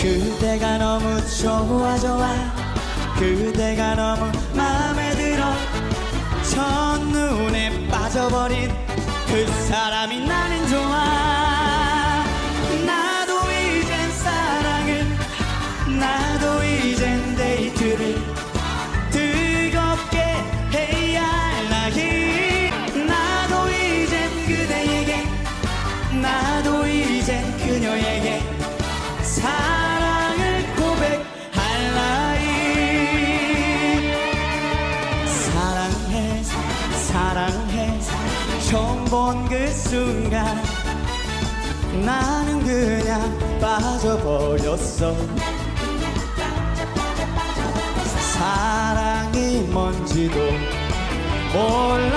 그대가 너무 좋아 좋아. 그대가 너무 마음에 들어. 첫눈에 빠져버린 그 사람이 나는 좋아. 나도 이젠 사랑을 나 처음 본 그 순간 나는 그냥 빠져버렸어. 사랑이 뭔지도 몰랐